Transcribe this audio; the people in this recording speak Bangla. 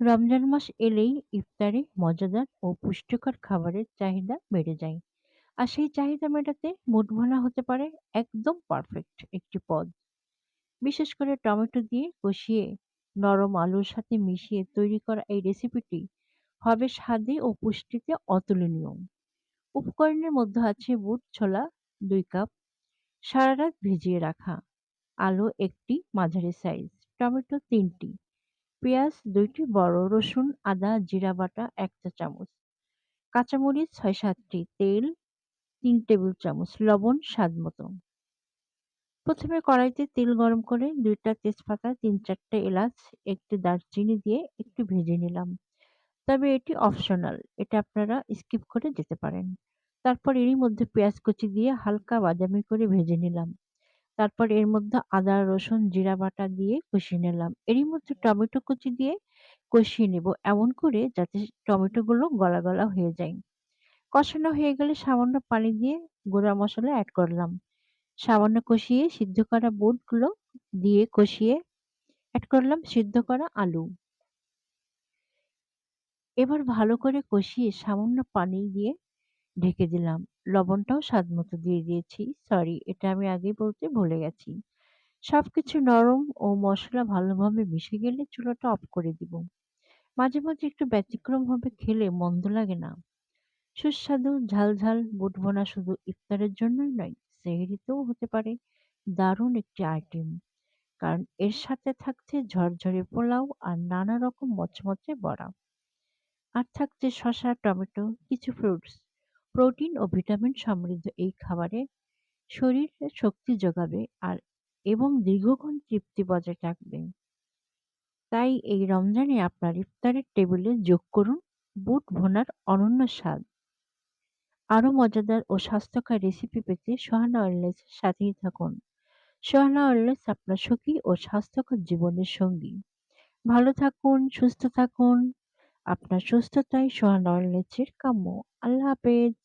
রমজান মাস এলেই ইফতারে মজাদার ও পুষ্টিকর খাবারের চাহিদা বেড়ে যায়। আর সেই চাহিদা মেটাতে মুঠভোনা হতে পারে একদম পারফেক্ট একটি পদ। বিশেষ করে টমেটো দিয়ে কষিয়ে নরম আলুর সাথে মিশিয়ে তৈরি করা এই রেসিপিটি হবে স্বাদে ও পুষ্টিতে অতুলনীয়। উপকরণের মধ্যে আছে বুট ছোলা দুই কাপ, সারা রাত ভিজিয়ে রাখা। আলু একটি মাঝারি সাইজ টমেটো তিনটি। পেঁয়াজ, দুইটি বড় রসুন, আদা, জিরা বাটা, এক চা চামচ। কাঁচামরিচ ছয় সাতটি তেল, তিন টেবিল চামচ লবণ, স্বাদ মতো। প্রথমে কড়াইতে তেল গরম করে দুইটা তেজপাতা, তিন চারটে এলাচ, একটি দারচিনি দিয়ে একটু ভেজে নিলাম। তবে এটি অপশনাল, এটা আপনারা স্কিপ করে যেতে পারেন। তারপর এরই মধ্যে পেঁয়াজ কুচি দিয়ে হালকা বাদামি করে ভেজে নিলাম। তারপর এর মধ্যে আদা, রসুন, জিরা বাটা দিয়ে কষিয়ে নিলাম। এরই মধ্যে টমেটো কুচি দিয়ে কষিয়ে নেব এমন করে যাতে টমেটোগুলো গলা গলা হয়ে যায়। কষানো হয়ে গেলে সামান্য পানি দিয়ে গুঁড়া মশলা অ্যাড করলাম। সামান্য কষিয়ে সিদ্ধ করা বুটগুলো দিয়ে কষিয়ে অ্যাড করলাম সিদ্ধ করা আলু। এবার ভালো করে কষিয়ে সামান্য পানি দিয়ে ঢেকে দিলাম। লবণটাও স্বাদ মতো দিয়ে দিয়েছি। সরি, এটা আমি আগেই বলতে ভুলে গেছি। সব কিছু নরম ও মশলা ভালোভাবে মিশে গেলে চুলাটা অফ করে দিব। মাঝে মাঝে একটু ব্যতিক্রম ভাবে খেলে মন্দ লাগে না। সুস্বাদু ঝাল ঝাল বুট ভোনা শুধু ইফতারের জন্যই নয়, সেহরিতেও হতে পারে। দারুণ একটি আইটেম। কারণ এর সাথে থাকছে ঝরঝরে পোলাও আর নানা রকম মচমচে বড়া। আর থাকছে শসা, টমেটো, কিছু ফ্রুটস। প্রোটিন ও ভিটামিন সমৃদ্ধ এই খাবারে শরীরে শক্তি যোগাবে আর এবং দীর্ঘক্ষণ তৃপ্তি বজায় রাখবে। তাই এই রমজানে আপনার ইফতারের টেবিলে যোগ করুন বুট, ভোনার অনন্য স্বাদ। আরও মজাদার ও স্বাস্থ্যকর রেসিপি পেতে সোহানা ওয়েলনেসের সাথেই থাকুন। সোহানা ওয়েলনেস আপনার সুখী ও স্বাস্থ্যকর জীবনের সঙ্গী। ভালো থাকুন, সুস্থ থাকুন। আপনার সুস্থতায় সোহানা ওয়েলনেসের কাম্য। আল্লাহ হাফেজ।